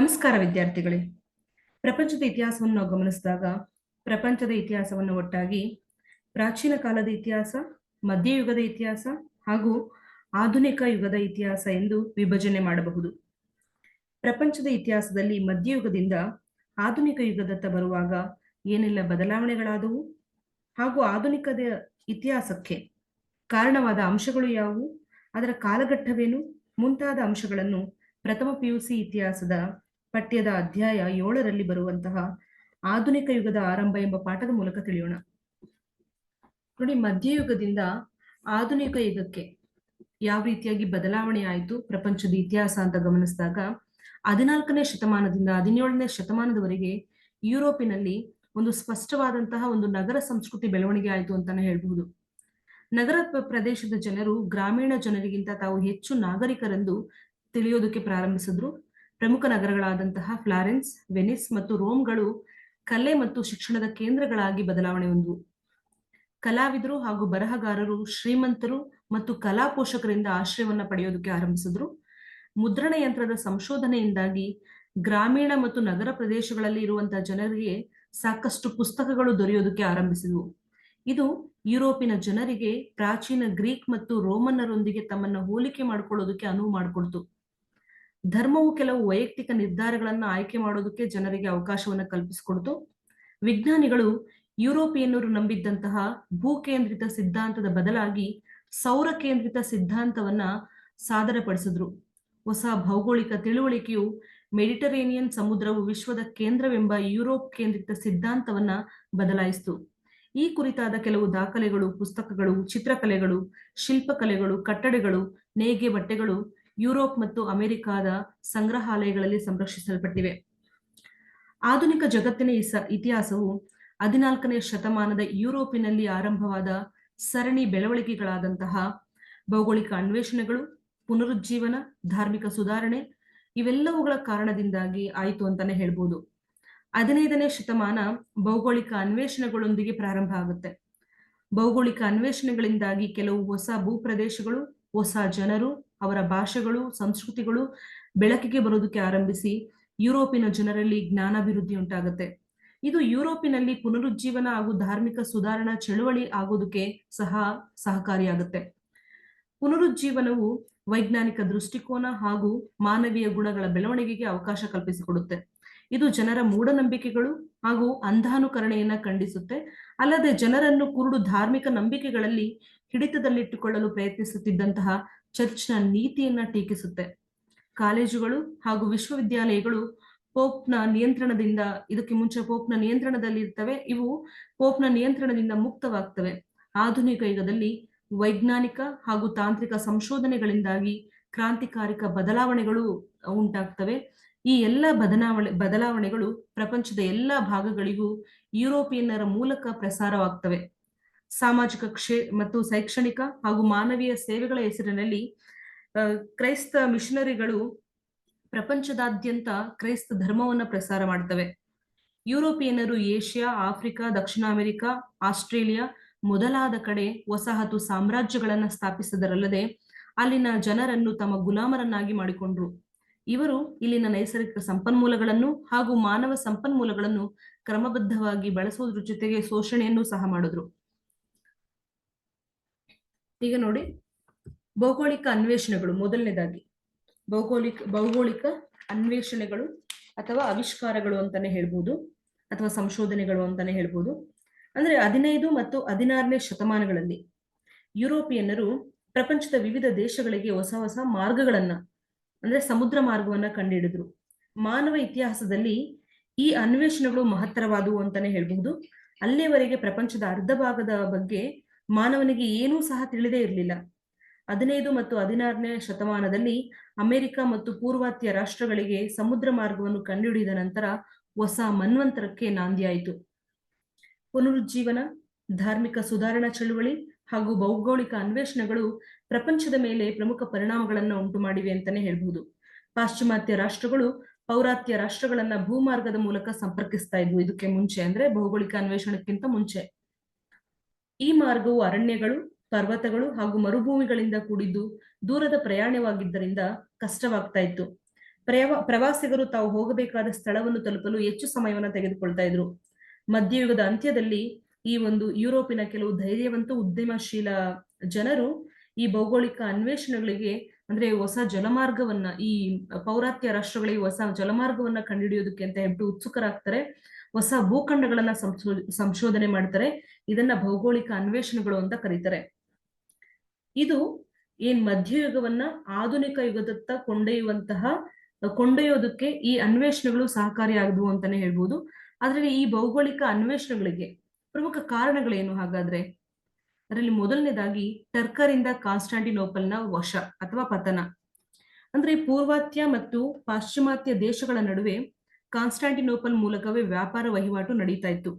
ನಮಸ್ಕಾರ ವಿದ್ಯಾರ್ಥಿಗಳೇ. ಪ್ರಪಂಚದ ಇತಿಹಾಸವನ್ನು ನಾವು ಗಮನಿಸಿದಾಗ ಪ್ರಪಂಚದ ಇತಿಹಾಸವನ್ನು ಒಟ್ಟಾಗಿ ಪ್ರಾಚೀನ ಕಾಲದ ಇತಿಹಾಸ, ಮಧ್ಯಯುಗದ ಇತಿಹಾಸ ಹಾಗೂ ಆಧುನಿಕ ಯುಗದ ಇತಿಹಾಸ ಎಂದು ವಿಭಜನೆ ಮಾಡಬಹುದು. ಪ್ರಪಂಚದ ಇತಿಹಾಸದಲ್ಲಿ ಮಧ್ಯಯುಗದಿಂದ ಆಧುನಿಕ ಯುಗದತ್ತ ಬರುವಾಗ ಏನೆಲ್ಲ ಬದಲಾವಣೆಗಳಾದವು ಹಾಗೂ ಆಧುನಿಕದ ಇತಿಹಾಸಕ್ಕೆ ಕಾರಣವಾದ ಅಂಶಗಳು ಯಾವುವು, ಅದರ ಕಾಲಘಟ್ಟವೇನು, ಮುಂತಾದ ಅಂಶಗಳನ್ನು ಪ್ರಥಮ ಪಿಯುಸಿ ಇತಿಹಾಸದ ಪಠ್ಯದ ಅಧ್ಯಾಯ ಏಳರಲ್ಲಿ ಬರುವಂತಹ ಆಧುನಿಕ ಯುಗದ ಆರಂಭ ಎಂಬ ಪಾಠದ ಮೂಲಕ ತಿಳಿಯೋಣ. ನೋಡಿ, ಮಧ್ಯಯುಗದಿಂದ ಆಧುನಿಕ ಯುಗಕ್ಕೆ ಯಾವ ರೀತಿಯಾಗಿ ಬದಲಾವಣೆ ಆಯಿತು, ಪ್ರಪಂಚದ ಇತಿಹಾಸ ಅಂತ ಗಮನಿಸಿದಾಗ, ಹದಿನಾಲ್ಕನೇ ಶತಮಾನದಿಂದ ಹದಿನೇಳನೇ ಶತಮಾನದವರೆಗೆ ಯುರೋಪಿನಲ್ಲಿ ಒಂದು ಸ್ಪಷ್ಟವಾದಂತಹ ಒಂದು ನಗರ ಸಂಸ್ಕೃತಿ ಬೆಳವಣಿಗೆ ಆಯಿತು ಅಂತಾನೆ ಹೇಳಬಹುದು. ನಗರ ಪ್ರದೇಶದ ಜನರು, ಗ್ರಾಮೀಣ ಜನರಿಗಿಂತ ತಾವು ಹೆಚ್ಚು ನಾಗರಿಕರೆಂದು ತಿಳಿಯೋದಕ್ಕೆ ಪ್ರಾರಂಭಿಸಿದ್ರು. ಪ್ರಮುಖ ನಗರಗಳಾದಂತಹ ಫ್ಲಾರೆನ್ಸ್, ವೆನಿಸ್ ಮತ್ತು ರೋಮ್ಗಳು ಕಲೆ ಮತ್ತು ಶಿಕ್ಷಣದ ಕೇಂದ್ರಗಳಾಗಿ ಬದಲಾವಣೆ ಹೊಂದವು. ಕಲಾವಿದರು ಹಾಗೂ ಬರಹಗಾರರು, ಶ್ರೀಮಂತರು ಮತ್ತು ಕಲಾ ಪೋಷಕರಿಂದ ಆಶ್ರಯವನ್ನು ಪಡೆಯೋದಕ್ಕೆ ಆರಂಭಿಸಿದ್ರು. ಮುದ್ರಣ ಯಂತ್ರದ ಸಂಶೋಧನೆಯಿಂದಾಗಿ ಗ್ರಾಮೀಣ ಮತ್ತು ನಗರ ಪ್ರದೇಶಗಳಲ್ಲಿ ಇರುವಂತಹ ಜನರಿಗೆ ಸಾಕಷ್ಟು ಪುಸ್ತಕಗಳು ದೊರೆಯೋದಕ್ಕೆ ಆರಂಭಿಸಿದವು. ಇದು ಯುರೋಪಿನ ಜನರಿಗೆ ಪ್ರಾಚೀನ ಗ್ರೀಕ್ ಮತ್ತು ರೋಮನ್ನರೊಂದಿಗೆ ತಮ್ಮನ್ನ ಹೋಲಿಕೆ ಮಾಡಿಕೊಳ್ಳೋದಕ್ಕೆ ಅನುವು ಮಾಡಿಕೊಡ್ತು. ಧರ್ಮವು ಕೆಲವು ವೈಯಕ್ತಿಕ ನಿರ್ಧಾರಗಳನ್ನ ಆಯ್ಕೆ ಮಾಡೋದಕ್ಕೆ ಜನರಿಗೆ ಅವಕಾಶವನ್ನ ಕಲ್ಪಿಸಿಕೊಡ್ತು ವಿಜ್ಞಾನಿಗಳು ಯುರೋಪಿಯನ್ನರು ನಂಬಿದ್ದಂತಹ ಭೂಕೇಂದ್ರಿತ ಸಿದ್ಧಾಂತದ ಬದಲಾಗಿ ಸೌರ ಕೇಂದ್ರಿತ ಸಿದ್ಧಾಂತವನ್ನ ಸಾದರಪಡಿಸಿದ್ರು. ಹೊಸ ಭೌಗೋಳಿಕ ತಿಳುವಳಿಕೆಯು ಮೆಡಿಟರೇನಿಯನ್ ಸಮುದ್ರವು ವಿಶ್ವದ ಕೇಂದ್ರವೆಂಬ ಯುರೋಪ್ ಕೇಂದ್ರಿತ ಸಿದ್ಧಾಂತವನ್ನ ಬದಲಾಯಿಸಿತು. ಈ ಕುರಿತಾದ ಕೆಲವು ದಾಖಲೆಗಳು, ಪುಸ್ತಕಗಳು, ಚಿತ್ರಕಲೆಗಳು, ಶಿಲ್ಪಕಲೆಗಳು, ಕಟ್ಟಡಗಳು, ನೇಯ್ಗೆ ಬಟ್ಟೆಗಳು ಯುರೋಪ್ ಮತ್ತು ಅಮೆರಿಕಾದ ಸಂಗ್ರಹಾಲಯಗಳಲ್ಲಿ ಸಂರಕ್ಷಿಸಲ್ಪಟ್ಟಿವೆ. ಆಧುನಿಕ ಜಗತ್ತಿನ ಇತಿಹಾಸವು ಹದಿನಾಲ್ಕನೇ ಶತಮಾನದ ಯುರೋಪಿನಲ್ಲಿ ಆರಂಭವಾದ ಸರಣಿ ಬೆಳವಣಿಗೆಗಳಾದಂತಹ ಭೌಗೋಳಿಕ ಅನ್ವೇಷಣೆಗಳು, ಪುನರುಜ್ಜೀವನ, ಧಾರ್ಮಿಕ ಸುಧಾರಣೆ ಇವೆಲ್ಲವುಗಳ ಕಾರಣದಿಂದಾಗಿ ಆಯಿತು ಅಂತಾನೆ ಹೇಳ್ಬೋದು. ಹದಿನೈದನೇ ಶತಮಾನ ಭೌಗೋಳಿಕ ಅನ್ವೇಷಣೆಗಳೊಂದಿಗೆ ಪ್ರಾರಂಭ ಆಗುತ್ತೆ. ಭೌಗೋಳಿಕ ಅನ್ವೇಷಣೆಗಳಿಂದಾಗಿ ಕೆಲವು ಹೊಸ ಭೂಪ್ರದೇಶಗಳು, ಹೊಸ ಜನರು ಅವರ ಭಾಷೆಗಳು, ಸಂಸ್ಕೃತಿಗಳು ಬೆಳಕಿಗೆ ಬರೋದಕ್ಕೆ ಆರಂಭಿಸಿ ಯುರೋಪಿನ ಜನರಲ್ಲಿ ಜ್ಞಾನಾಭಿವೃದ್ಧಿ ಉಂಟಾಗುತ್ತೆ. ಇದು ಯುರೋಪಿನಲ್ಲಿ ಪುನರುಜ್ಜೀವನ ಹಾಗೂ ಧಾರ್ಮಿಕ ಸುಧಾರಣಾ ಚಳುವಳಿ ಆಗೋದಕ್ಕೆ ಸಹ ಸಹಕಾರಿಯಾಗುತ್ತೆ. ಪುನರುಜ್ಜೀವನವು ವೈಜ್ಞಾನಿಕ ದೃಷ್ಟಿಕೋನ ಹಾಗೂ ಮಾನವೀಯ ಗುಣಗಳ ಬೆಳವಣಿಗೆಗೆ ಅವಕಾಶ ಕಲ್ಪಿಸಿಕೊಡುತ್ತೆ. ಇದು ಜನರ ಮೂಢನಂಬಿಕೆಗಳು ಹಾಗೂ ಅಂಧಾನುಕರಣೆಯನ್ನ ಖಂಡಿಸುತ್ತೆ. ಅಲ್ಲದೆ ಜನರನ್ನು ಕುರುಡು ಧಾರ್ಮಿಕ ನಂಬಿಕೆಗಳಲ್ಲಿ ಹಿಡಿತದಲ್ಲಿಟ್ಟುಕೊಳ್ಳಲು ಪ್ರಯತ್ನಿಸುತ್ತಿದ್ದಂತಹ ಚರ್ಚ್ನ ನೀತಿಯನ್ನ ಟೀಕಿಸುತ್ತೆ. ಕಾಲೇಜುಗಳು ಹಾಗೂ ವಿಶ್ವವಿದ್ಯಾಲಯಗಳು ಪೋಪ್ನ ನಿಯಂತ್ರಣದಿಂದ, ಇದಕ್ಕೆ ಮುಂಚೆ ಪೋಪ್ನ ನಿಯಂತ್ರಣದಲ್ಲಿ ಇರ್ತವೆ ಇವು ಪೋಪ್ನ ನಿಯಂತ್ರಣದಿಂದ ಮುಕ್ತವಾಗ್ತವೆ. ಆಧುನಿಕ ಯುಗದಲ್ಲಿ ವೈಜ್ಞಾನಿಕ ಹಾಗೂ ತಾಂತ್ರಿಕ ಸಂಶೋಧನೆಗಳಿಂದಾಗಿ ಕ್ರಾಂತಿಕಾರಿಕ ಬದಲಾವಣೆಗಳು ಉಂಟಾಗ್ತವೆ. ಈ ಎಲ್ಲ ಬದಲಾವಣೆ ಬದಲಾವಣೆಗಳು ಪ್ರಪಂಚದ ಎಲ್ಲ ಭಾಗಗಳಿಗೂ ಯುರೋಪಿಯನ್ನರ ಮೂಲಕ ಪ್ರಸಾರವಾಗ್ತವೆ. ಸಾಮಾಜಿಕ ಕ್ಷೇ, ಮತ್ತು ಶೈಕ್ಷಣಿಕ ಹಾಗೂ ಮಾನವೀಯ ಸೇವೆಗಳ ಹೆಸರಿನಲ್ಲಿ ಕ್ರೈಸ್ತ ಮಿಷನರಿಗಳು ಪ್ರಪಂಚದಾದ್ಯಂತ ಕ್ರೈಸ್ತ ಧರ್ಮವನ್ನ ಪ್ರಸಾರ ಮಾಡ್ತವೆ. ಯುರೋಪಿಯನ್ನರು ಏಷ್ಯಾ, ಆಫ್ರಿಕಾ, ದಕ್ಷಿಣ ಅಮೆರಿಕ, ಆಸ್ಟ್ರೇಲಿಯಾ ಮೊದಲಾದ ಕಡೆ ವಸಾಹತು ಸಾಮ್ರಾಜ್ಯಗಳನ್ನ ಸ್ಥಾಪಿಸಿದರಲ್ಲದೆ, ಅಲ್ಲಿನ ಜನರನ್ನು ತಮ್ಮ ಗುಲಾಮರನ್ನಾಗಿ ಮಾಡಿಕೊಂಡ್ರು. ಇವರು ಇಲ್ಲಿನ ನೈಸರ್ಗಿಕ ಸಂಪನ್ಮೂಲಗಳನ್ನು ಹಾಗೂ ಮಾನವ ಸಂಪನ್ಮೂಲಗಳನ್ನು ಕ್ರಮಬದ್ಧವಾಗಿ ಬಳಸುವುದರ ಜೊತೆಗೆ ಶೋಷಣೆಯನ್ನು ಸಹ ಮಾಡಿದ್ರು. ಈಗ ನೋಡಿ, ಭೌಗೋಳಿಕ ಅನ್ವೇಷಣೆಗಳು ಮೊದಲನೇದಾಗಿ. ಭೌಗೋಳಿಕ ಭೌಗೋಳಿಕ ಅನ್ವೇಷಣೆಗಳು ಅಥವಾ ಆವಿಷ್ಕಾರಗಳು ಅಂತಾನೆ ಹೇಳ್ಬೋದು, ಅಥವಾ ಸಂಶೋಧನೆಗಳು ಅಂತಾನೆ ಹೇಳ್ಬೋದು. ಅಂದ್ರೆ ಹದಿನೈದು ಮತ್ತು ಹದಿನಾರನೇ ಶತಮಾನಗಳಲ್ಲಿ ಯುರೋಪಿಯನ್ನರು ಪ್ರಪಂಚದ ವಿವಿಧ ದೇಶಗಳಿಗೆ ಹೊಸ ಹೊಸ ಮಾರ್ಗಗಳನ್ನ, ಅಂದ್ರೆ ಸಮುದ್ರ ಮಾರ್ಗವನ್ನ ಕಂಡುಹಿಡಿದ್ರು ಮಾನವ ಇತಿಹಾಸದಲ್ಲಿ ಈ ಅನ್ವೇಷಣೆಗಳು ಮಹತ್ತರವಾದವು ಅಂತಾನೆ ಹೇಳ್ಬಹುದು ಅಲ್ಲಿಯವರೆಗೆ ಪ್ರಪಂಚದ ಅರ್ಧ ಭಾಗದ ಬಗ್ಗೆ ಮಾನವನಿಗೆ ಏನೂ ಸಹ ತಿಳಿದೇ ಇರಲಿಲ್ಲ. ಹದಿನೈದು ಮತ್ತು ಹದಿನಾರನೇ ಶತಮಾನದಲ್ಲಿ ಅಮೆರಿಕ ಮತ್ತು ಪೂರ್ವಾತ್ಯ ರಾಷ್ಟ್ರಗಳಿಗೆ ಸಮುದ್ರ ಮಾರ್ಗವನ್ನು ಕಂಡುಹಿಡಿದ ನಂತರ ಹೊಸ ಮನ್ವಂತರಕ್ಕೆ ನಾಂದಿಯಾಯಿತು ಪುನರುಜ್ಜೀವನ, ಧಾರ್ಮಿಕ ಸುಧಾರಣಾ ಚಳುವಳಿ ಹಾಗೂ ಭೌಗೋಳಿಕ ಅನ್ವೇಷಣೆಗಳು ಪ್ರಪಂಚದ ಮೇಲೆ ಪ್ರಮುಖ ಪರಿಣಾಮಗಳನ್ನು ಉಂಟು ಮಾಡಿವೆ ಅಂತಾನೆ ಹೇಳ್ಬಹುದು ಪಾಶ್ಚಿಮಾತ್ಯ ರಾಷ್ಟ್ರಗಳು ಪೌರಾತ್ಯ ರಾಷ್ಟ್ರಗಳನ್ನ ಭೂಮಾರ್ಗದ ಮೂಲಕ ಸಂಪರ್ಕಿಸ್ತಾ ಇದ್ವು. ಇದಕ್ಕೆ ಮುಂಚೆ ಅಂದ್ರೆ ಭೌಗೋಳಿಕ ಅನ್ವೇಷಣಕ್ಕಿಂತ ಮುಂಚೆ. ಈ ಮಾರ್ಗವು ಅರಣ್ಯಗಳು, ಪರ್ವತಗಳು ಹಾಗೂ ಮರುಭೂಮಿಗಳಿಂದ ಕೂಡಿದ್ದು ದೂರದ ಪ್ರಯಾಣವಾಗಿದ್ದರಿಂದ ಕಷ್ಟವಾಗ್ತಾ ಇತ್ತು. ಪ್ರವ ಪ್ರವಾಸಿಗರು ತಾವು ಹೋಗಬೇಕಾದ ಸ್ಥಳವನ್ನು ತಲುಪಲು ಹೆಚ್ಚು ಸಮಯವನ್ನು ತೆಗೆದುಕೊಳ್ತಾ ಇದ್ರು. ಮಧ್ಯಯುಗದ ಅಂತ್ಯದಲ್ಲಿ ಈ ಒಂದು ಯುರೋಪಿನ ಕೆಲವು ಧೈರ್ಯವಂತ ಉದ್ಯಮಶೀಲ ಜನರು ಈ ಭೌಗೋಳಿಕ ಅನ್ವೇಷಣೆಗಳಿಗೆ ಅಂದ್ರೆ ಹೊಸ ಜಲಮಾರ್ಗವನ್ನ ಈ ಪೌರಾತ್ಯ ರಾಷ್ಟ್ರಗಳಿಗೆ ಹೊಸ ಜಲಮಾರ್ಗವನ್ನ ಕಂಡುಹಿಡಿಯೋದಕ್ಕೆ ಅಂತ ಹೇಳ್ಬಿಟ್ಟು ಉತ್ಸುಕರಾಗ್ತಾರೆ. ಹೊಸ ಭೂಖಂಡಗಳನ್ನ ಸಂಶೋ, ಸಂಶೋಧನೆ ಮಾಡ್ತಾರೆ. ಇದನ್ನ ಭೌಗೋಳಿಕ ಅನ್ವೇಷಣೆಗಳು ಅಂತ ಕರೀತಾರೆ. ಇದು ಏನ್ ಮಧ್ಯಯುಗವನ್ನ ಆಧುನಿಕ ಯುಗದತ್ತ ಕೊಂಡೊಯ್ಯುವಂತಹ, ಕೊಂಡೊಯ್ಯೋದಕ್ಕೆ ಈ ಅನ್ವೇಷಣೆಗಳು ಸಹಕಾರಿಯಾಗದು ಅಂತಾನೆ ಹೇಳ್ಬೋದು. ಅದರಲ್ಲಿ ಈ ಭೌಗೋಳಿಕ ಅನ್ವೇಷಣೆಗಳಿಗೆ ಪ್ರಮುಖ ಕಾರಣಗಳೇನು ಹಾಗಾದ್ರೆ? ಅದರಲ್ಲಿ ಮೊದಲನೇದಾಗಿ ಟರ್ಕರಿಂದ ಕಾನ್ಸ್ಟಾಂಟಿನೋಪಲ್ನ ವಶ ಅಥವಾ ಪತನ. ಅಂದ್ರೆ ಪೂರ್ವಾತ್ಯ ಮತ್ತು ಪಾಶ್ಚಿಮಾತ್ಯ ದೇಶಗಳ ನಡುವೆ ಕಾನ್ಸ್ಟಾಂಟಿನೋಪಲ್ ಮೂಲಕವೇ ವ್ಯಾಪಾರ ವಹಿವಾಟು ನಡೀತಾ ಇತ್ತು.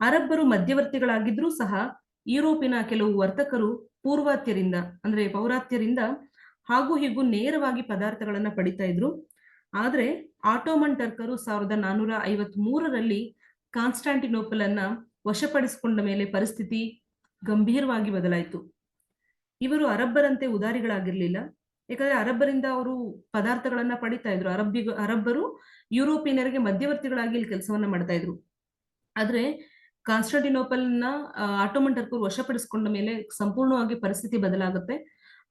ಅರಬ್ಬರು ಮಧ್ಯವರ್ತಿಗಳಾಗಿದ್ರೂ ಸಹ ಯುರೋಪಿನ ಕೆಲವು ವರ್ತಕರು ಪೂರ್ವಾತ್ಯರಿಂದ, ಅಂದ್ರೆ ಪೌರಾತ್ಯರಿಂದ ಹಾಗೂ ಹೀಗೂ ನೇರವಾಗಿ ಪದಾರ್ಥಗಳನ್ನ ಪಡಿತಾ ಇದ್ರು. ಆದ್ರೆ ಆಟೋಮನ್ ಟರ್ಕರು ಸಾವಿರದ ನಾನೂರ ಐವತ್ ಮೂರರಲ್ಲಿ ಕಾನ್ಸ್ಟಾಂಟಿನೋಪಲ್ ಅನ್ನ ವಶಪಡಿಸಿಕೊಂಡ ಮೇಲೆ ಪರಿಸ್ಥಿತಿ ಗಂಭೀರವಾಗಿ ಬದಲಾಯಿತು. ಇವರು ಅರಬ್ಬರಂತೆ ಉದಾರಿಗಳಾಗಿರ್ಲಿಲ್ಲ. ಯಾಕಂದ್ರೆ ಅರಬ್ಬರಿಂದ ಅವರು ಪದಾರ್ಥಗಳನ್ನ ಪಡಿತಾ ಇದ್ರು. ಅರಬ್ಬಿಗ, ಅರಬ್ಬರು ಯುರೋಪಿಯನರಿಗೆ ಮಧ್ಯವರ್ತಿಗಳಾಗಿ ಇಲ್ಲಿ ಕೆಲಸವನ್ನ ಮಾಡ್ತಾ ಇದ್ರು. ಆದ್ರೆ ಕಾನ್ಸ್ಟಂಟಿನೋಪಲ್ನ ಆಟೋಮನ್ ಟರ್ಕರು ವಶಪಡಿಸಿಕೊಂಡ ಮೇಲೆ ಸಂಪೂರ್ಣವಾಗಿ ಪರಿಸ್ಥಿತಿ ಬದಲಾಗುತ್ತೆ.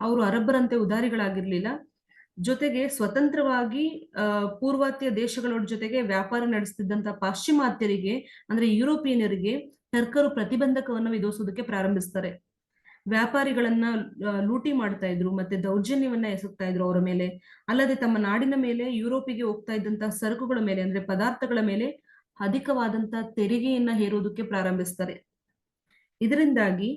ಅವರು ಅರಬ್ಬರಂತೆ ಉದಾರಿಗಳಾಗಿರ್ಲಿಲ್ಲ. ಜೊತೆಗೆ ಸ್ವತಂತ್ರವಾಗಿ ಪೂರ್ವಾತ್ಯ ದೇಶಗಳ ಜೊತೆಗೆ ವ್ಯಾಪಾರ ನಡೆಸ್ತಿದ್ದಂತ ಪಾಶ್ಚಿಮಾತ್ಯರಿಗೆ, ಅಂದ್ರೆ ಯುರೋಪಿಯನರಿಗೆ, ಟರ್ಕರು ಪ್ರತಿಬಂಧಕವನ್ನು ವಿಧಿಸೋದಕ್ಕೆ ಪ್ರಾರಂಭಿಸ್ತಾರೆ. ವ್ಯಾಪಾರಿಗಳನ್ನ ಲೂಟಿ ಮಾಡ್ತಾ ಇದ್ರು, ಮತ್ತೆ ದೌರ್ಜನ್ಯವನ್ನ ಎಸಗ್ತಾ ಇದ್ರು ಅವರ ಮೇಲೆ. ಅಲ್ಲದೆ ತಮ್ಮ ನಾಡಿನ ಮೇಲೆ, ಯುರೋಪಿಗೆ ಹೋಗ್ತಾ ಇದ್ದಂತಹ ಸರಕುಗಳ ಮೇಲೆ, ಅಂದ್ರೆ ಪದಾರ್ಥಗಳ ಮೇಲೆ ಅಧಿಕವಾದಂತ ತೆರಿಗೆಯನ್ನ ಹೇರೋದಕ್ಕೆ ಪ್ರಾರಂಭಿಸ್ತಾರೆ. ಇದರಿಂದಾಗಿ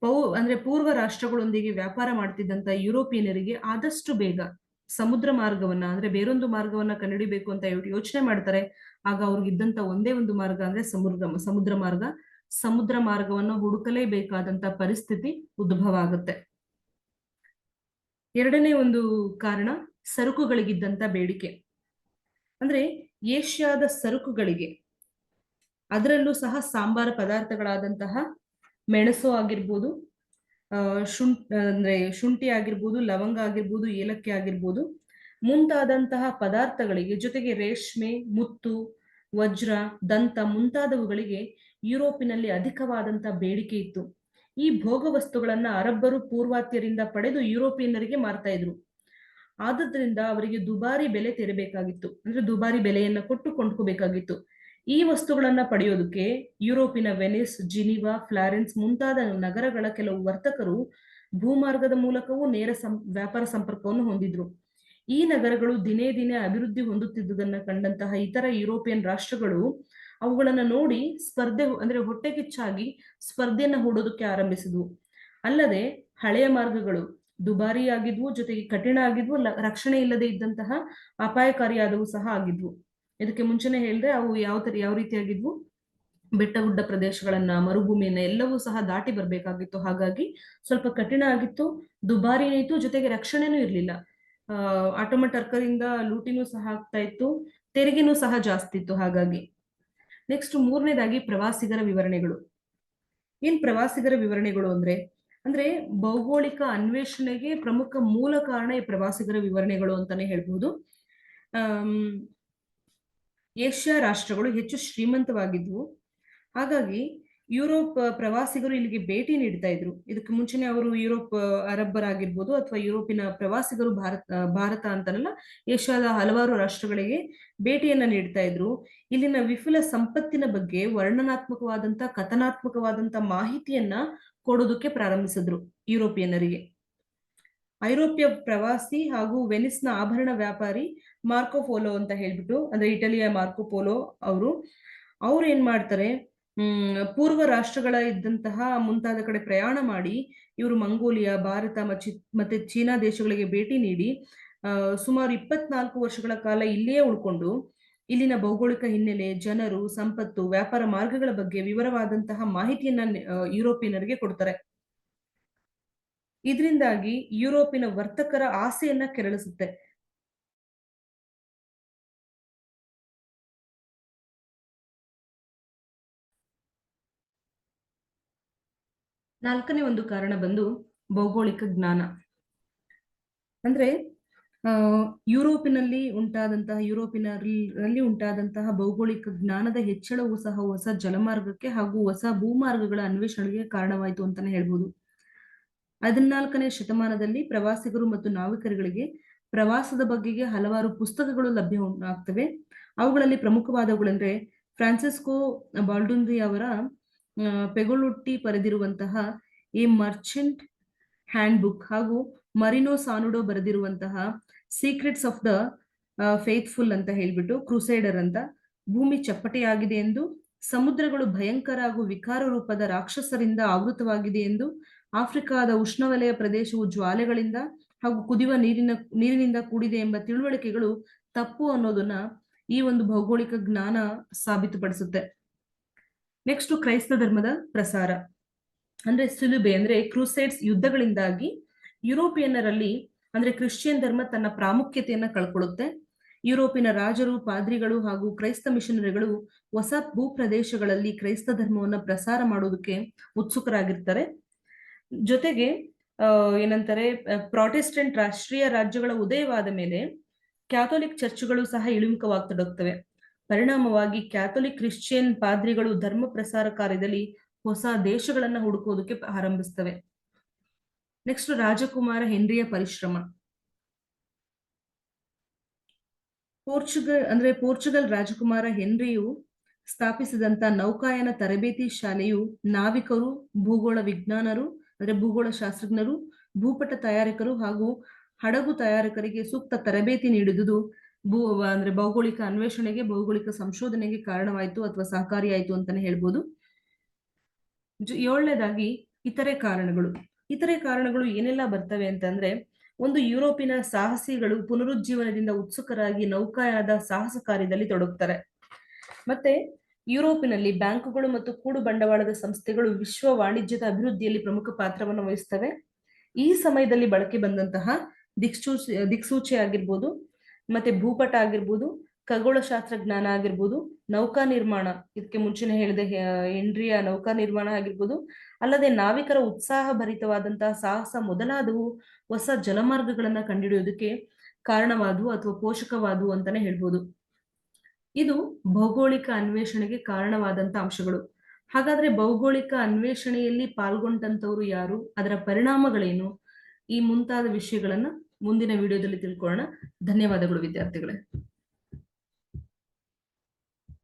ಪೌ, ಅಂದ್ರೆ ಪೂರ್ವ ರಾಷ್ಟ್ರಗಳೊಂದಿಗೆ ವ್ಯಾಪಾರ ಮಾಡ್ತಿದ್ದಂತ ಯುರೋಪಿಯನರಿಗೆ ಆದಷ್ಟು ಬೇಗ ಸಮುದ್ರ ಮಾರ್ಗವನ್ನ, ಅಂದ್ರೆ ಬೇರೊಂದು ಮಾರ್ಗವನ್ನ ಕಂಡುಹಿಡಿಬೇಕು ಅಂತ ಯೋಚನೆ ಮಾಡ್ತಾರೆ. ಆಗ ಅವ್ರಿಗಿದ್ದಂತ ಒಂದೇ ಒಂದು ಮಾರ್ಗ, ಅಂದ್ರೆ ಸಮುದ್ರ ಸಮುದ್ರ ಮಾರ್ಗ. ಸಮುದ್ರ ಮಾರ್ಗವನ್ನು ಹುಡುಕಲೇಬೇಕಾದಂತ ಪರಿಸ್ಥಿತಿ ಉದ್ಭವ ಆಗುತ್ತೆ. ಎರಡನೇ ಒಂದು ಕಾರಣ ಸರಕುಗಳಿಗಿದ್ದಂತ ಬೇಡಿಕೆ. ಅಂದ್ರೆ ಏಷ್ಯಾದ ಸರಕುಗಳಿಗೆ ಅದರಲ್ಲೂ ಸಹ ಸಾಂಬಾರ ಪದಾರ್ಥಗಳಾದಂತಹ ಮೆಣಸು ಆಗಿರ್ಬೋದು ಶುಂ ಅಂದ್ರೆ ಶುಂಠಿ ಆಗಿರ್ಬೋದು, ಲವಂಗ ಆಗಿರ್ಬೋದು, ಏಲಕ್ಕಿ ಆಗಿರ್ಬೋದು, ಮುಂತಾದಂತಹ ಪದಾರ್ಥಗಳಿಗೆ ಜೊತೆಗೆ ರೇಷ್ಮೆ, ಮುತ್ತು, ವಜ್ರ, ದಂತ ಮುಂತಾದವುಗಳಿಗೆ ಯುರೋಪಿನಲ್ಲಿ ಅಧಿಕವಾದಂತ ಬೇಡಿಕೆ ಇತ್ತು. ಈ ಭೋಗ ವಸ್ತುಗಳನ್ನ ಅರಬ್ಬರು ಪೂರ್ವಾತ್ಯರಿಂದ ಪಡೆದು ಯುರೋಪಿಯನ್ನರಿಗೆ ಮಾರ್ತಾ ಇದ್ರು. ಆದ್ದರಿಂದ ಅವರಿಗೆ ದುಬಾರಿ ಬೆಲೆ ತೆರಬೇಕಾಗಿತ್ತು. ಅಂದ್ರೆ ದುಬಾರಿ ಬೆಲೆಯನ್ನ ಕೊಟ್ಟು ಕೊಂಡ್ಕೋಬೇಕಾಗಿತ್ತು. ಈ ವಸ್ತುಗಳನ್ನ ಪಡೆಯೋದಕ್ಕೆ ಯುರೋಪಿನ ವೆನಿಸ್, ಜಿನಿವಾ, ಫ್ಲಾರೆನ್ಸ್ ಮುಂತಾದ ನಗರಗಳ ಕೆಲವು ವರ್ತಕರು ಭೂಮಾರ್ಗದ ಮೂಲಕವೂ ನೇರ ಸಂ, ವ್ಯಾಪಾರ ಸಂಪರ್ಕವನ್ನು ಹೊಂದಿದ್ರು. ಈ ನಗರಗಳು ದಿನೇ ದಿನೇ ಅಭಿವೃದ್ಧಿ ಹೊಂದುತ್ತಿದ್ದುದನ್ನ ಕಂಡಂತಹ ಇತರ ಯುರೋಪಿಯನ್ ರಾಷ್ಟ್ರಗಳು ಅವುಗಳನ್ನ ನೋಡಿ ಸ್ಪರ್ಧೆ ಅಂದ್ರೆ ಹೊಟ್ಟೆಕಿಚ್ಚಾಗಿ ಸ್ಪರ್ಧೆಯನ್ನ ಹೂಡೋದಕ್ಕೆ ಆರಂಭಿಸಿದ್ವು. ಅಲ್ಲದೆ ಹಳೆಯ ಮಾರ್ಗಗಳು ದುಬಾರಿ ಆಗಿದ್ವು, ಜೊತೆಗೆ ಕಠಿಣ ಆಗಿದ್ವು ರಕ್ಷಣೆ ಇಲ್ಲದೆ ಇದ್ದಂತಹ ಅಪಾಯಕಾರಿಯಾದವು ಸಹ ಆಗಿದ್ವು. ಇದಕ್ಕೆ ಮುಂಚೆನೆ ಹೇಳಿದ್ರೆ ಅವು ಯಾವ ತರ, ಯಾವ ರೀತಿಯಾಗಿದ್ವು? ಬೆಟ್ಟ ಗುಡ್ಡ ಪ್ರದೇಶಗಳನ್ನ, ಮರುಭೂಮಿಯನ್ನ ಎಲ್ಲವೂ ಸಹ ದಾಟಿ ಬರ್ಬೇಕಾಗಿತ್ತು. ಹಾಗಾಗಿ ಸ್ವಲ್ಪ ಕಠಿಣ ಆಗಿತ್ತು, ದುಬಾರಿ ಇತ್ತು ಜೊತೆಗೆ ರಕ್ಷಣೆನೂ ಇರ್ಲಿಲ್ಲ. ಅಹ್ ಆಟೋಮ ಟರ್ಕರಿಂದ ಲೂಟಿನೂ ಸಹ ಆಗ್ತಾ ಇತ್ತು, ತೆರಿಗೆನೂ ಸಹ ಜಾಸ್ತಿ ಇತ್ತು. ಹಾಗಾಗಿ ನೆಕ್ಸ್ಟ್ ಮೂರನೇದಾಗಿ ಪ್ರವಾಸಿಗರ ವಿವರಣೆಗಳು. ಏನ್ ಪ್ರವಾಸಿಗರ ವಿವರಣೆಗಳು ಅಂದ್ರೆ? ಅಂದ್ರೆ ಭೌಗೋಳಿಕ ಅನ್ವೇಷಣೆಗೆ ಪ್ರಮುಖ ಮೂಲ ಕಾರಣ ಈ ಪ್ರವಾಸಿಗರ ವಿವರಣೆಗಳು ಅಂತಾನೆ ಹೇಳ್ಬಹುದು ಏಷ್ಯಾ ರಾಷ್ಟ್ರಗಳು ಹೆಚ್ಚು ಶ್ರೀಮಂತವಾಗಿದ್ವು. ಹಾಗಾಗಿ ಯುರೋಪ್ ಪ್ರವಾಸಿಗರು ಇಲ್ಲಿಗೆ ಭೇಟಿ ನೀಡ್ತಾ ಇದ್ರು. ಇದಕ್ಕೆ ಮುಂಚೆನೆ ಅವರು ಯುರೋಪ್ ಅರಬ್ಬರಾಗಿರ್ಬೋದು ಅಥವಾ ಯುರೋಪಿನ ಪ್ರವಾಸಿಗರು ಭಾರತ ಭಾರತ ಅಂತನಲ್ಲ, ಏಷ್ಯಾದ ಹಲವಾರು ರಾಷ್ಟ್ರಗಳಿಗೆ ಭೇಟಿಯನ್ನ ನೀಡ್ತಾ ಇದ್ರು. ಇಲ್ಲಿನ ವಿಫುಲ ಸಂಪತ್ತಿನ ಬಗ್ಗೆ ವರ್ಣನಾತ್ಮಕವಾದಂತ, ಕಥನಾತ್ಮಕವಾದಂತ ಮಾಹಿತಿಯನ್ನ ಕೊಡೋದಕ್ಕೆ ಪ್ರಾರಂಭಿಸಿದ್ರು ಯುರೋಪಿಯನ್ನರಿಗೆ. ಐರೋಪ್ಯ ಪ್ರವಾಸಿ ಹಾಗೂ ವೆನಿಸ್ನ ಆಭರಣ ವ್ಯಾಪಾರಿ ಮಾರ್ಕೋ ಪೋಲೋ ಅಂತ ಹೇಳ್ಬಿಟ್ಟು, ಅಂದ್ರೆ ಇಟಲಿಯ ಮಾರ್ಕೋ ಪೋಲೋ ಅವರು, ಅವ್ರು ಏನ್ ಮಾಡ್ತಾರೆ ಪೂರ್ವ ರಾಷ್ಟ್ರಗಳ ಇದ್ದಂತಹ ಮುಂತಾದ ಕಡೆ ಪ್ರಯಾಣ ಮಾಡಿ ಇವರು ಮಂಗೋಲಿಯಾ, ಭಾರತ ಮತ್ತೆ ಚೀನಾ ದೇಶಗಳಿಗೆ ಭೇಟಿ ನೀಡಿ ಸುಮಾರು ಇಪ್ಪತ್ನಾಲ್ಕು ವರ್ಷಗಳ ಕಾಲ ಇಲ್ಲಿಯೇ ಉಳ್ಕೊಂಡು, ಇಲ್ಲಿನ ಭೌಗೋಳಿಕ ಹಿನ್ನೆಲೆ, ಜನರು, ಸಂಪತ್ತು, ವ್ಯಾಪಾರ ಮಾರ್ಗಗಳ ಬಗ್ಗೆ ವಿವರವಾದಂತಹ ಮಾಹಿತಿಯನ್ನ ಯುರೋಪಿಯನರಿಗೆ ಕೊಡ್ತಾರೆ. ಇದರಿಂದಾಗಿ ಯುರೋಪಿನ ವರ್ತಕರ ಆಸೆಯನ್ನ ಕೆರಳಿಸುತ್ತೆ. ನಾಲ್ಕನೇ ಒಂದು ಕಾರಣ ಬಂದು ಭೌಗೋಳಿಕ ಜ್ಞಾನ. ಅಂದ್ರೆ ಯುರೋಪಿನಲ್ಲಿ ಉಂಟಾದಂತಹ ಯುರೋಪಿನಲ್ಲಿ ಉಂಟಾದಂತಹ ಭೌಗೋಳಿಕ ಜ್ಞಾನದ ಹೆಚ್ಚಳವು ಸಹ ಹೊಸ ಜಲಮಾರ್ಗಕ್ಕೆ ಹಾಗೂ ಹೊಸ ಭೂಮಾರ್ಗಗಳ ಅನ್ವೇಷಣೆಗೆ ಕಾರಣವಾಯಿತು ಅಂತಾನೆ ಹೇಳ್ಬೋದು. ಹದಿನಾಲ್ಕನೇ ಶತಮಾನದಲ್ಲಿ ಪ್ರವಾಸಿಗರು ಮತ್ತು ನಾವಿಕರುಗಳಿಗೆ ಪ್ರವಾಸದ ಬಗೆಗೆ ಹಲವಾರು ಪುಸ್ತಕಗಳು ಲಭ್ಯ ಆಗ್ತವೆ. ಅವುಗಳಲ್ಲಿ ಪ್ರಮುಖವಾದವುಗಳೆಂದ್ರೆ, ಫ್ರಾನ್ಸಿಸ್ಕೋ ಬಾಲ್ಡುಂದಿ ಅವರ ಪೆಗೊಲುಟ್ಟಿ ಬರೆದಿರುವಂತಹ ಎ ಮರ್ಚೆಂಟ್ ಹ್ಯಾಂಡ್ ಬುಕ್ ಹಾಗೂ ಮರಿನೋ ಸಾನುಡೋ ಬರೆದಿರುವಂತಹ ಸೀಕ್ರೆಟ್ಸ್ ಆಫ್ ದ ಫೇತ್ಫುಲ್ ಅಂತ ಹೇಳ್ಬಿಟ್ಟು ಕ್ರೂಸೈಡರ್ ಅಂತ ಭೂಮಿ ಚಪ್ಪಟೆಯಾಗಿದೆ ಎಂದು, ಸಮುದ್ರಗಳು ಭಯಂಕರ ಹಾಗೂ ವಿಕಾರ ರೂಪದ ರಾಕ್ಷಸರಿಂದ ಆವೃತವಾಗಿದೆ ಎಂದು, ಆಫ್ರಿಕಾದ ಉಷ್ಣವಲಯ ಪ್ರದೇಶವು ಜ್ವಾಲೆಗಳಿಂದ ಹಾಗೂ ಕುದಿಯುವ ನೀರಿನ, ನೀರಿನಿಂದ ಕೂಡಿದೆ ಎಂಬ ತಿಳುವಳಿಕೆಗಳು ತಪ್ಪು ಅನ್ನೋದನ್ನ ಈ ಒಂದು ಭೌಗೋಳಿಕ ಜ್ಞಾನ ಸಾಬೀತುಪಡಿಸುತ್ತೆ. ನೆಕ್ಸ್ಟ್ ಕ್ರೈಸ್ತ ಧರ್ಮದ ಪ್ರಸಾರ. ಅಂದ್ರೆ ಸುಲುಬೆ ಅಂದ್ರೆ ಕ್ರೂಸೈಡ್ಸ್ ಯುದ್ಧಗಳಿಂದಾಗಿ ಯುರೋಪಿಯನ್ನರಲ್ಲಿ, ಅಂದ್ರೆ ಕ್ರಿಶ್ಚಿಯನ್ ಧರ್ಮ ತನ್ನ ಪ್ರಾಮುಖ್ಯತೆಯನ್ನ ಕಳ್ಕೊಳ್ಳುತ್ತೆ. ಯುರೋಪಿನ ರಾಜರು, ಪಾದ್ರಿಗಳು ಹಾಗೂ ಕ್ರೈಸ್ತ ಮಿಷನರಿಗಳು ಹೊಸ ಭೂಪ್ರದೇಶಗಳಲ್ಲಿ ಕ್ರೈಸ್ತ ಧರ್ಮವನ್ನ ಪ್ರಸಾರ ಮಾಡೋದಕ್ಕೆ ಉತ್ಸುಕರಾಗಿರ್ತಾರೆ. ಜೊತೆಗೆ ಏನಂತಾರೆ ಪ್ರಾಟೆಸ್ಟೆಂಟ್ ರಾಷ್ಟ್ರೀಯ ರಾಜ್ಯಗಳ ಉದಯವಾದ ಮೇಲೆ ಕ್ಯಾಥೋಲಿಕ್ ಚರ್ಚ್ಗಳು ಸಹ ಇಳಿಮುಖವಾಗ್ತೊಡಗ್ತವೆ. ಪರಿಣಾಮವಾಗಿ ಕ್ಯಾಥೋಲಿಕ್ ಕ್ರಿಶ್ಚಿಯನ್ ಪಾದ್ರಿಗಳು ಧರ್ಮ ಪ್ರಸಾರ ಕಾರ್ಯದಲ್ಲಿ ಹೊಸ ದೇಶಗಳನ್ನ ಹುಡುಕೋದಕ್ಕೆ ಆರಂಭಿಸ್ತವೆ. ನೆಕ್ಸ್ಟ್ ರಾಜಕುಮಾರ ಹೆನ್ರಿಯ ಪರಿಶ್ರಮ. ಪೋರ್ಚುಗಲ್ ಅಂದ್ರೆ ಪೋರ್ಚುಗಲ್ ರಾಜಕುಮಾರ ಹೆನ್ರಿಯು ಸ್ಥಾಪಿಸಿದಂತ ನೌಕಾಯನ ತರಬೇತಿ ಶಾಲೆಯು ನಾವಿಕರು, ಭೂಗೋಳ ವಿಜ್ಞಾನರು, ಅಂದ್ರೆ ಭೂಗೋಳ ಶಾಸ್ತ್ರಜ್ಞರು, ಭೂಪಟ ತಯಾರಕರು ಹಾಗೂ ಹಡಗು ತಯಾರಕರಿಗೆ ಸೂಕ್ತ ತರಬೇತಿ ನೀಡಿದುದು ಭೂ, ಅಂದ್ರೆ ಭೌಗೋಳಿಕ ಅನ್ವೇಷಣೆಗೆ, ಭೌಗೋಳಿಕ ಸಂಶೋಧನೆಗೆ ಕಾರಣವಾಯಿತು ಅಥವಾ ಸಹಕಾರಿಯಾಯಿತು ಅಂತಾನೆ ಹೇಳ್ಬೋದು. ಏಳನೇದಾಗಿ ಇತರೆ ಕಾರಣಗಳು. ಇತರೆ ಕಾರಣಗಳು ಏನೆಲ್ಲ ಬರ್ತವೆ ಅಂತಂದ್ರೆ, ಒಂದು ಯುರೋಪಿನ ಸಾಹಸಿಗಳು ಪುನರುಜ್ಜೀವನದಿಂದ ಉತ್ಸುಕರಾಗಿ ನೌಕಾಯಾದ ಸಾಹಸ ಕಾರ್ಯದಲ್ಲಿ ತೊಡಗುತ್ತಾರೆ ಮತ್ತೆ, ಯುರೋಪಿನಲ್ಲಿ ಬ್ಯಾಂಕುಗಳು ಮತ್ತು ಕೂಡು ಬಂಡವಾಳದ ಸಂಸ್ಥೆಗಳು ವಿಶ್ವ ವಾಣಿಜ್ಯದ ಅಭಿವೃದ್ಧಿಯಲ್ಲಿ ಪ್ರಮುಖ ಪಾತ್ರವನ್ನು ವಹಿಸ್ತವೆ. ಈ ಸಮಯದಲ್ಲಿ ಬಳಕೆ ಬಂದಂತಹ ದಿಕ್ಸೂಚಿ ದಿಕ್ಸೂಚಿ ಆಗಿರ್ಬೋದು ಮತ್ತೆ ಭೂಪಟ ಆಗಿರ್ಬೋದು, ಖಗೋಳಶಾಸ್ತ್ರ ಜ್ಞಾನ ಆಗಿರ್ಬೋದು, ನೌಕಾ ನಿರ್ಮಾಣ, ಇದಕ್ಕೆ ಮುಂಚೆನೆ ಹೇಳಿದೆ ಎಂಡ್ರಿಯ ನೌಕಾ ನಿರ್ಮಾಣ ಆಗಿರ್ಬೋದು, ಅಲ್ಲದೆ ನಾವಿಕರ ಉತ್ಸಾಹ ಭರಿತವಾದಂತಹ ಸಾಹಸ ಮೊದಲಾದವು ಹೊಸ ಜಲಮಾರ್ಗಗಳನ್ನ ಕಂಡುಹಿಡಿಯೋದಕ್ಕೆ ಕಾರಣವಾದವು ಅಥವಾ ಪೋಷಕವಾದವು ಅಂತಾನೆ ಹೇಳ್ಬೋದು. ಇದು ಭೌಗೋಳಿಕ ಅನ್ವೇಷಣೆಗೆ ಕಾರಣವಾದಂತ ಅಂಶಗಳು. ಹಾಗಾದ್ರೆ ಭೌಗೋಳಿಕ ಅನ್ವೇಷಣೆಯಲ್ಲಿ ಪಾಲ್ಗೊಂಡಂತವ್ರು ಯಾರು, ಅದರ ಪರಿಣಾಮಗಳೇನು, ಈ ಮುಂತಾದ ವಿಷಯಗಳನ್ನ ಮುಂದಿನ ವಿಡಿಯೋದಲ್ಲಿ ತಿಳ್ಕೊಳ್ಳೋಣ. ಧನ್ಯವಾದಗಳು ವಿದ್ಯಾರ್ಥಿಗಳೇ.